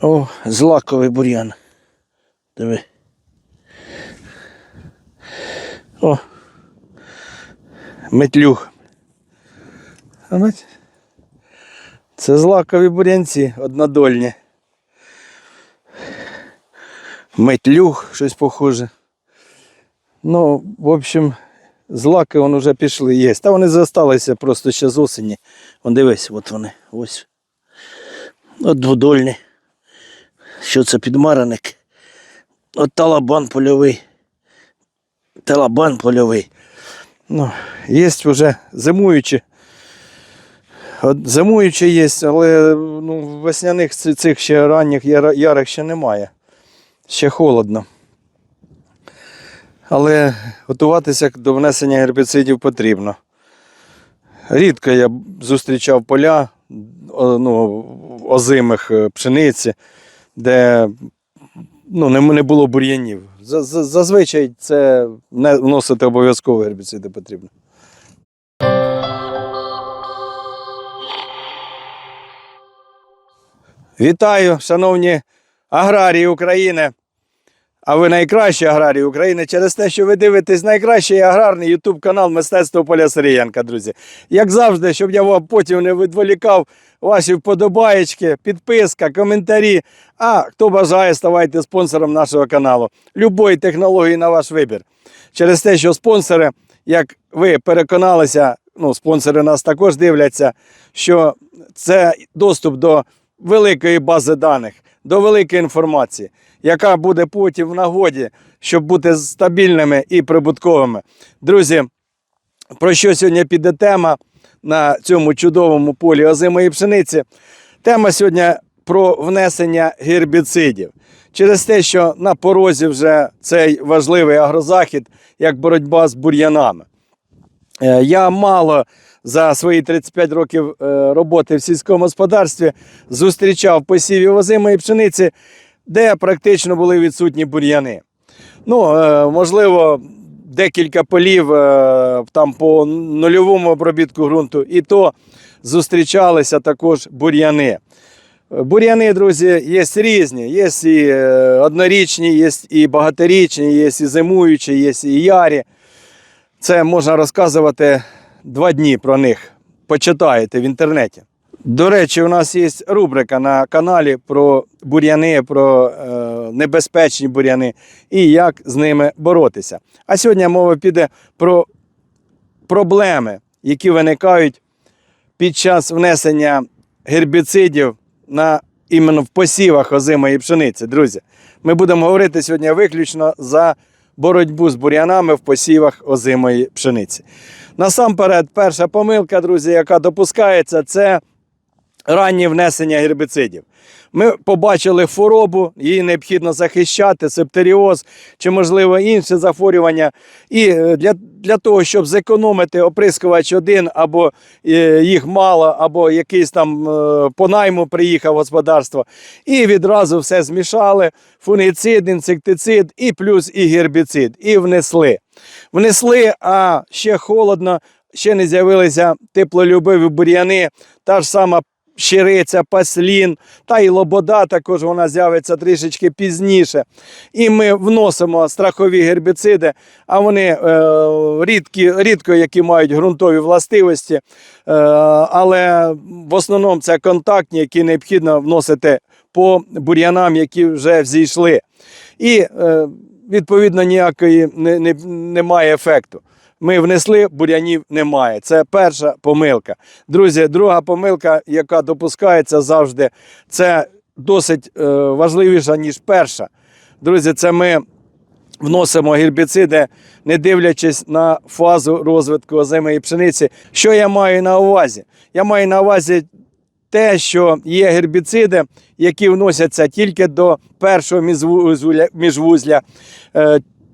О, злаковий бур'ян. Диви. О. Метлюх. Це злакові бур'янці однодольні. Метлюх, щось похоже. Ну, в общем, злаки вони вже пішли є. Та вони залишилися просто ще з осені. Вон дивись, от вони. Ось. От дводольні. Що це підмараник? От талабан польовий. Талабан польовий. Ну, є вже зимуючі. Зимуючі є, але ну, весняних цих ще ранніх ярих ще немає. Ще холодно. Але готуватися до внесення гербіцидів потрібно. Рідко я зустрічав поля ну, озимих е, пшениці, де ну, не, не було бур'янів. За- за- Зазвичай це не вносити обов'язково гербіциди потрібно. Вітаю, шановні аграрії України. А ви найкращі аграрії України через те, що ви дивитесь найкращий аграрний ютуб канал Мистецтво Поля Сирієнка, друзі. Як завжди, щоб я вам потім не відволікав ваші вподобаєчки, підписка, коментарі. А хто бажає, ставайте спонсором нашого каналу. Любої технології на ваш вибір. Через те, що спонсори, як ви переконалися, ну, спонсори нас також дивляться, що це доступ до великої бази даних, до великої інформації, яка буде потім в нагоді, щоб бути стабільними і прибутковими. Друзі, про що сьогодні піде тема на цьому чудовому полі озимої пшениці? Тема сьогодні про внесення гербіцидів. Через те, що на порозі вже цей важливий агрозахід, як боротьба з бур'янами. Е, Я мало за свої 35 років е, роботи в сільському господарстві зустрічав посівів озимої пшениці, де практично були відсутні бур'яни. Ну, е, можливо, декілька полів е, там по нульовому обробітку ґрунту, і то зустрічалися також бур'яни. Бур'яни, друзі, є різні. Є і е, однорічні, є і багаторічні, є і зимуючі, є і ярі. Це можна розказувати два дні про них. Почитаєте в інтернеті. До речі, у нас є рубрика на каналі про бур'яни, про е, небезпечні бур'яни і як з ними боротися. А сьогодні мова піде про проблеми, які виникають під час внесення гербіцидів на іменно в посівах озимої пшениці. Друзі, ми будемо говорити сьогодні виключно за боротьбу з бур'янами в посівах озимої пшениці. Насамперед, перша помилка, друзі, яка допускається, це раннє внесення гербіцидів. Ми побачили хворобу, її необхідно захищати, септеріоз чи, можливо, інші захворювання. І е, для, для того, щоб зекономити оприскувач один, або е, їх мало, або якийсь там е, по найму приїхав господарство, і відразу все змішали: фунгіцид, інсектицид, і плюс і гербіцид, і внесли. Внесли, а ще холодно, ще не з'явилися теплолюбиві бур'яни, та ж сама щириця, паслін, та й лобода також вона з'явиться трішечки пізніше. І ми вносимо страхові гербіциди, а вони е, рідкі, рідко які мають ґрунтові властивості, е, але в основному це контактні, які необхідно вносити по бур'янам, які вже взійшли. І е, відповідно ніякої не, не, немає ефекту. Ми внесли, бур'янів немає. Це перша помилка. Друзі, друга помилка, яка допускається завжди, це досить е, важливіша, ніж перша. Друзі, це ми вносимо гербіциди, не дивлячись на фазу розвитку озимої пшениці. Що я маю на увазі? Я маю на увазі те, що є гербіциди, які вносяться тільки до першого міжвузля,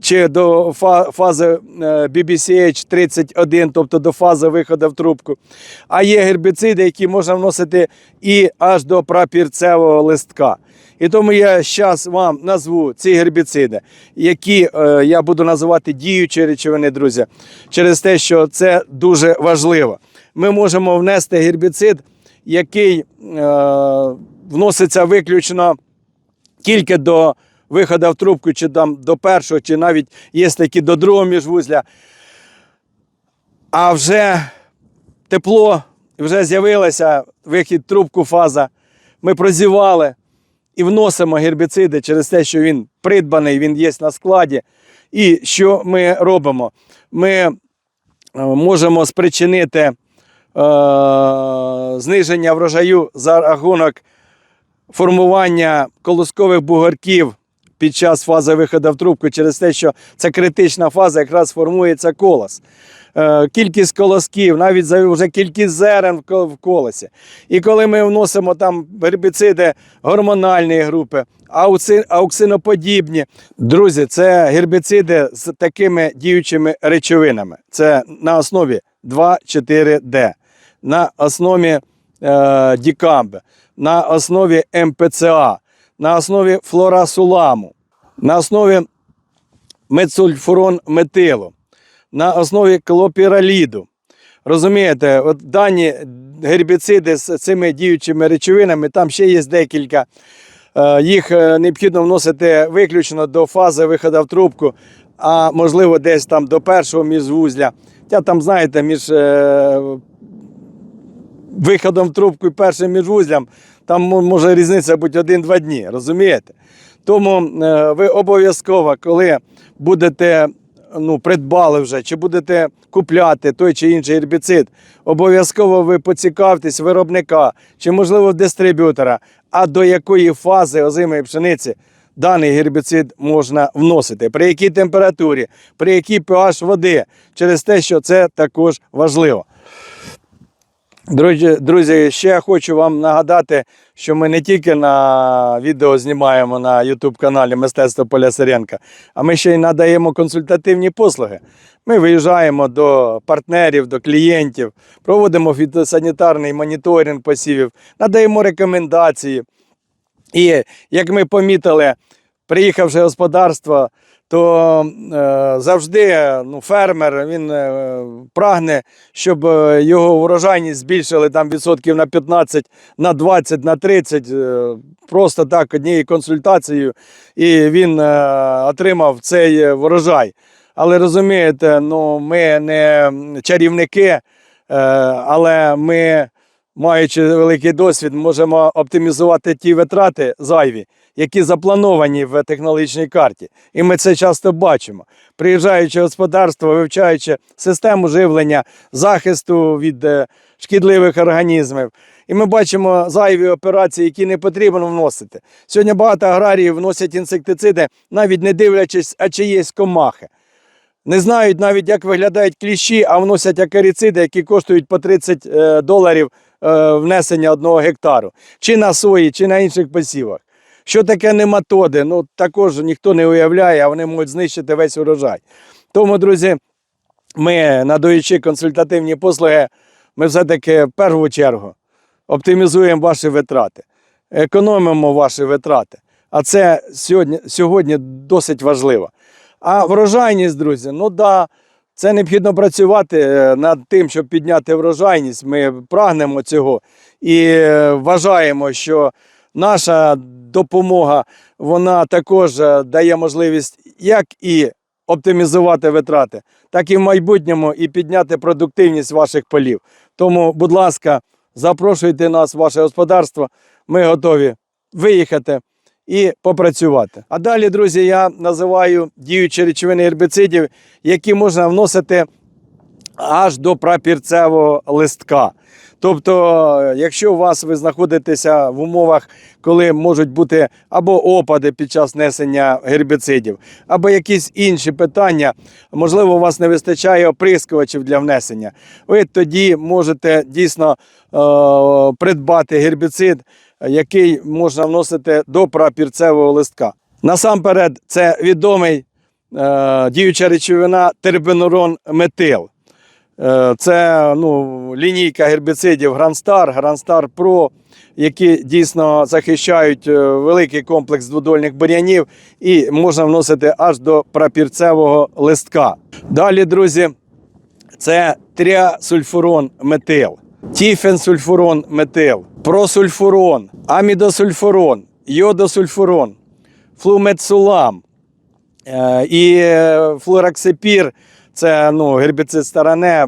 чи до фази е, BBCH 31, тобто до фази виходу в трубку. А є гербіциди, які можна вносити і аж до прапірцевого листка. І тому я зараз вам назву ці гербіциди, які е, я буду називати діючі речовини, друзі, через те, що це дуже важливо. Ми можемо внести гербіцид, який е, вноситься виключно тільки до виходу в трубку, чи там до першого, чи навіть є такі до другого міжвузля. А вже тепло, вже з'явилося вихід трубку фаза. Ми прозівали і вносимо гербіциди через те, що він придбаний, він є на складі. І що ми робимо? Ми е, можемо спричинити е, зниження врожаю за рахунок формування колоскових бугорків під час фази виходу в трубку через те, що це критична фаза, якраз формується колос. Е, Кількість колосків, навіть вже кількість зерен в ко- в колосі. І коли ми вносимо там гербіциди гормональної групи, ауксиноподібні, друзі, це гербіциди з такими діючими речовинами. Це на основі 2,4-D, на основі е, дікамбе, на основі МПЦА, на основі флорасуламу, на основі мецульфурон метилу, на основі клопіраліду. Розумієте, от дані гербіциди з цими діючими речовинами, там ще є декілька. Е, Їх е, необхідно вносити виключно до фази виходу в трубку, а можливо десь там до першого міжвузля. Хоча там, знаєте, між е, виходом в трубку і першим міжвузлям, там може різниця бути один-два дні, розумієте? Тому е, ви обов'язково, коли будете ну, придбали вже, чи будете купляти той чи інший гербіцид, обов'язково ви поцікавтесь виробника, чи можливо дистриб'ютора, а до якої фази озимої пшениці даний гербіцид можна вносити, при якій температурі, при якій pH води, через те, що це також важливо. Друзі, друзі, ще хочу вам нагадати, що ми не тільки на відео знімаємо на YouTube каналі Мистецтво Поля Сиренка, а ми ще й надаємо консультативні послуги. Ми виїжджаємо до партнерів, до клієнтів, проводимо фітосанітарний моніторинг посівів, надаємо рекомендації. І як ми помітили, приїхавши господарство, то е, завжди ну, фермер він е, прагне, щоб е, його урожайність збільшили там відсотків на 15, на 20, на 30, е, просто так однією консультацією, і він е, отримав цей е, врожай. Але розумієте, ну, ми не чарівники, е, але ми маючи великий досвід, можемо оптимізувати ті витрати зайві, які заплановані в технологічній карті. І ми це часто бачимо. Приїжджаючи в господарство, вивчаючи систему живлення, захисту від е, шкідливих організмів. І ми бачимо зайві операції, які не потрібно вносити. Сьогодні багато аграріїв вносять інсектициди, навіть не дивлячись, а чи є комахи. Не знають навіть, як виглядають кліщі, а вносять акарициди, які коштують по 30 е, доларів внесення одного гектару. Чи на сої, чи на інших посівах. Що таке нематоди? Ну, також ніхто не уявляє, а вони можуть знищити весь урожай. Тому, друзі, ми, надаючи консультативні послуги, ми все-таки в першу чергу оптимізуємо ваші витрати, економимо ваші витрати. А це сьогодні, сьогодні досить важливо. А врожайність, друзі, ну да, це необхідно працювати е, над тим, щоб підняти врожайність. Ми прагнемо цього і е, вважаємо, що наша допомога вона також е, дає можливість як і оптимізувати витрати, так і в майбутньому і підняти продуктивність ваших полів. Тому, будь ласка, запрошуйте нас в ваше господарство. Ми готові виїхати і попрацювати. А далі, друзі, я називаю діючі речовини гербіцидів, які можна вносити аж до прапірцевого листка. Тобто, якщо у вас ви знаходитеся в умовах, коли можуть бути або опади під час несення гербіцидів, або якісь інші питання, можливо, у вас не вистачає оприскувачів для внесення, ви тоді можете дійсно е- придбати гербіцид, який можна вносити до прапірцевого листка. Насамперед, це відомий е- діюча речовина тербенурон метил. Е, Це ну, лінійка гербіцидів Грандстар, Грандстар Pro, які дійсно захищають е, великий комплекс дводольних бур'янів і можна вносити аж до прапірцевого листка. Далі, друзі, це тріасульфурон метил, тіфенсульфурон метил, просульфурон, амідосульфурон, йодосульфурон. флумецулам е, і е, флораксипір. Це ну, гербіцид старане,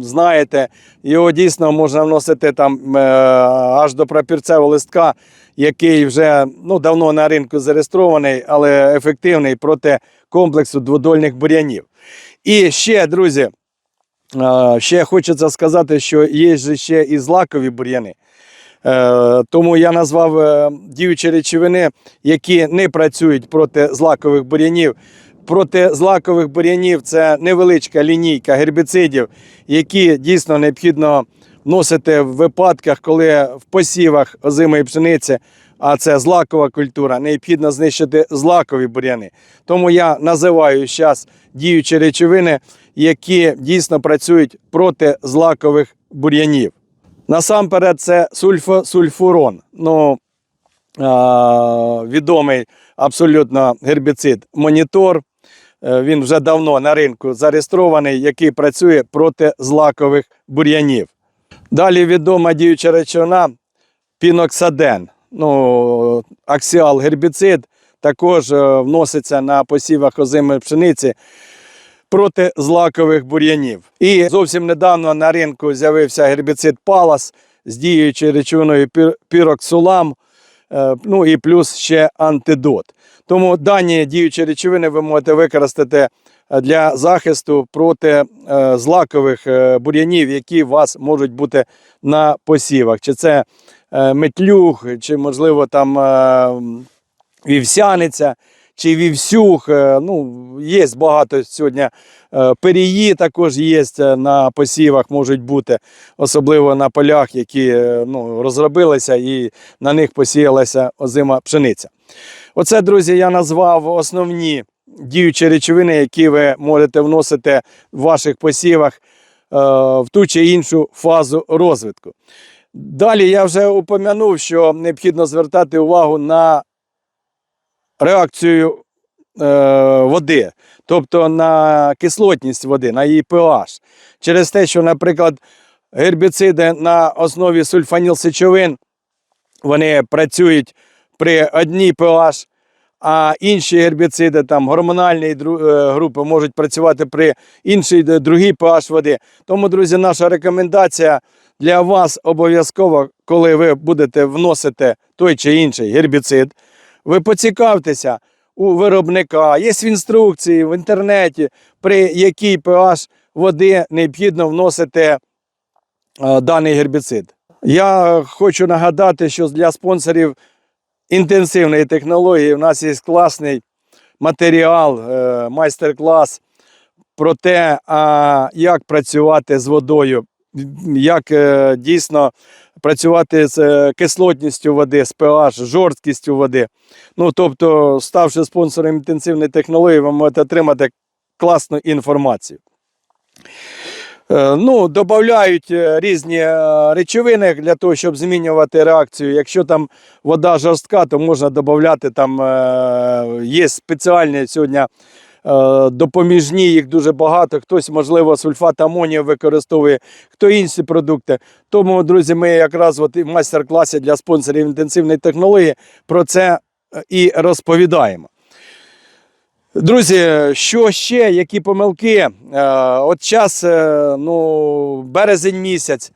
знаєте, його дійсно можна вносити там е, аж до прапірцевого листка, який вже ну, давно на ринку зареєстрований, але ефективний проти комплексу дводольних бур'янів. І ще, друзі, ще хочеться сказати, що є ще і злакові бур'яни. Е, Тому я назвав е, діючі речовини, які не працюють проти злакових бур'янів. Проти злакових бур'янів це невеличка лінійка гербіцидів, які дійсно необхідно вносити в випадках, коли в посівах озимої пшениці, а це злакова культура, необхідно знищити злакові бур'яни. Тому я називаю зараз діючі речовини, які дійсно працюють проти злакових бур'янів. Насамперед, це сульфосульфурон. Ну, відомий абсолютно гербіцид монітор. Е, Він вже давно на ринку зареєстрований, який працює проти злакових бур'янів. Далі відома діюча речовина піноксаден. Ну, аксіал гербіцид також е, вноситься на посівах озимої пшениці проти злакових бур'янів. І зовсім недавно на ринку з'явився гербіцид Палас з діючою речовиною піроксулам, е, ну і плюс ще антидот. Тому дані діючі речовини ви можете використати е, для захисту проти злакових бур'янів, які у вас можуть бути на посівах. Чи це е, метлюг, чи, можливо, там е, вівсяниця, чи вівсюх. Е, Ну, є багато сьогодні. Перії також є на посівах, можуть бути, особливо на полях, які ну, розробилися і на них посіялася озима пшениця. Оце, друзі, я назвав основні діючі речовини, які ви можете вносити в ваших посівах в ту чи іншу фазу розвитку. Далі я вже упомянув, що необхідно звертати увагу на реакцію е, води, тобто на кислотність води, на її pH. Через те, що, наприклад, гербіциди на основі сульфанілсечовин вони працюють при одній pH, а інші гербіциди, там гормональні е, групи, можуть працювати при іншій другій pH води. Тому, друзі, наша рекомендація для вас обов'язково, коли ви будете вносити той чи інший гербіцид, ви поцікавтеся у виробника, є інструкції в інтернеті, при якій pH води необхідно вносити е, даний гербіцид. Я хочу нагадати, що для спонсорів інтенсивної технології у нас є класний матеріал, е, майстер-клас про те, як працювати з водою, як е, дійсно працювати з е, кислотністю води, з pH, жорсткістю води. Ну, тобто, ставши спонсором інтенсивної технології, ви можете отримати класну інформацію. Е, Ну, додають е, різні е, речовини для того, щоб змінювати реакцію. Якщо там вода жорстка, то можна додати там є спеціальні сьогодні допоміжні, їх дуже багато. Хтось, можливо, сульфат амонію використовує, хто інші продукти. Тому, друзі, ми якраз от в майстер-класі для спонсорів інтенсивної технології про це і розповідаємо. Друзі, що ще, які помилки? Е, От час, е, ну, березень місяць,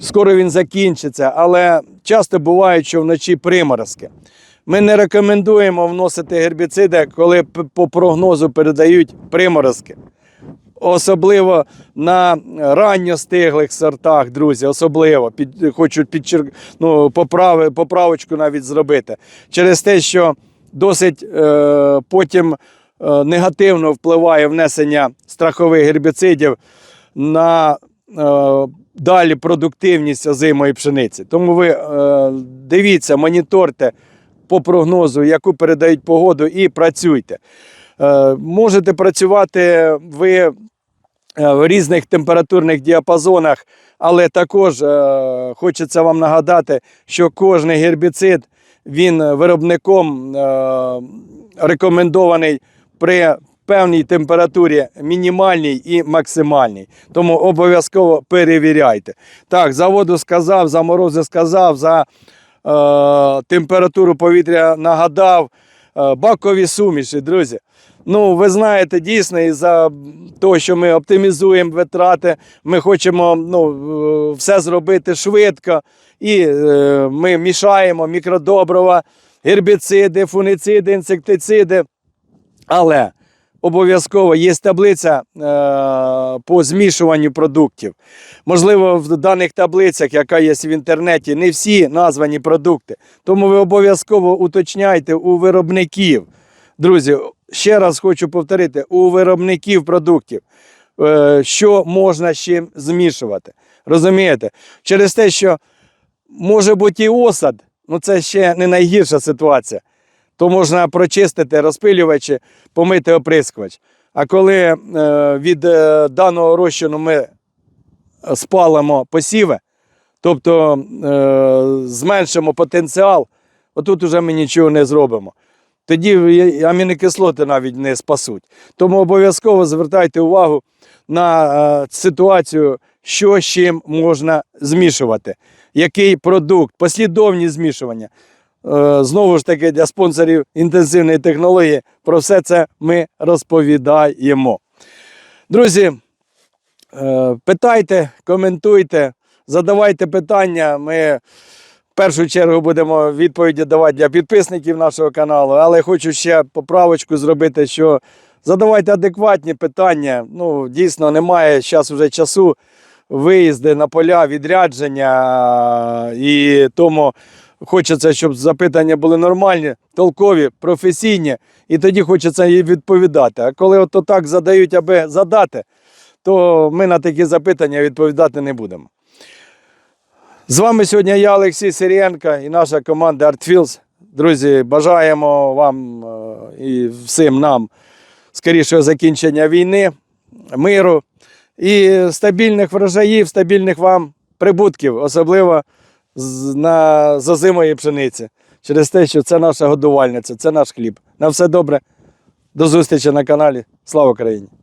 скоро він закінчиться, але часто буває, що вночі приморозки. Ми не рекомендуємо вносити гербіциди, коли по прогнозу передають приморозки. Особливо на ранньостиглих сортах, друзі, особливо під, хочуть підчер... ну, поправи, поправочку навіть зробити. Через те, що досить е, потім е, негативно впливає внесення страхових гербіцидів на е, далі продуктивність озимої пшениці. Тому ви е, дивіться, моніторте по прогнозу, яку передають погоду, і працюйте. Е, можете працювати ви е, в різних температурних діапазонах, але також е, хочеться вам нагадати, що кожен гербіцид він виробником е, рекомендований при певній температурі мінімальній і максимальній. Тому обов'язково перевіряйте. Так, за воду сказав, за морози сказав, за е, температуру повітря нагадав. е, бакові суміші, друзі. Ну, ви знаєте, дійсно, із-за того, що ми оптимізуємо витрати, ми хочемо ну, е, все зробити швидко, і е, ми мішаємо мікродобрива, гербіциди, фунициди, інсектициди. Але обов'язково є таблиця е, по змішуванню продуктів. Можливо, в даних таблицях, яка є в інтернеті, не всі названі продукти. Тому ви обов'язково уточняйте у виробників. Друзі, ще раз хочу повторити: у виробників продуктів, е, що можна з чим змішувати. Розумієте? Через те, що може бути і осад, ну це ще не найгірша ситуація. То можна прочистити розпилювачі, помити оприскувач. А коли е, від е, даного розчину ми спалимо посіви, тобто зменшимо потенціал, отут уже ми нічого не зробимо. Тоді амінокислоти навіть не спасуть. Тому обов'язково звертайте увагу на е, ситуацію, що з чим можна змішувати, який продукт, послідовні змішування. Е, Знову ж таки, для спонсорів інтенсивної технології про все це ми розповідаємо. Друзі, е, питайте, коментуйте, задавайте питання. Ми першу чергу будемо відповіді давати для підписників нашого каналу, але хочу ще поправочку зробити, що задавайте адекватні питання. Ну, дійсно, немає зараз вже часу. Виїзди на поля, відрядження, і тому хочеться, щоб запитання були нормальні, толкові, професійні, і тоді хочеться їй відповідати. А коли от так задають, аби задати, то ми на такі запитання відповідати не будемо. З вами сьогодні я, Олексій Сирієнко і наша команда ArtFields. Друзі, бажаємо вам е, і всім нам скорішого закінчення війни, миру і стабільних врожаїв, стабільних вам прибутків, особливо на зазимої пшениці. Через те, що це наша годувальниця, це наш хліб. На все добре. До зустрічі на каналі. Слава Україні!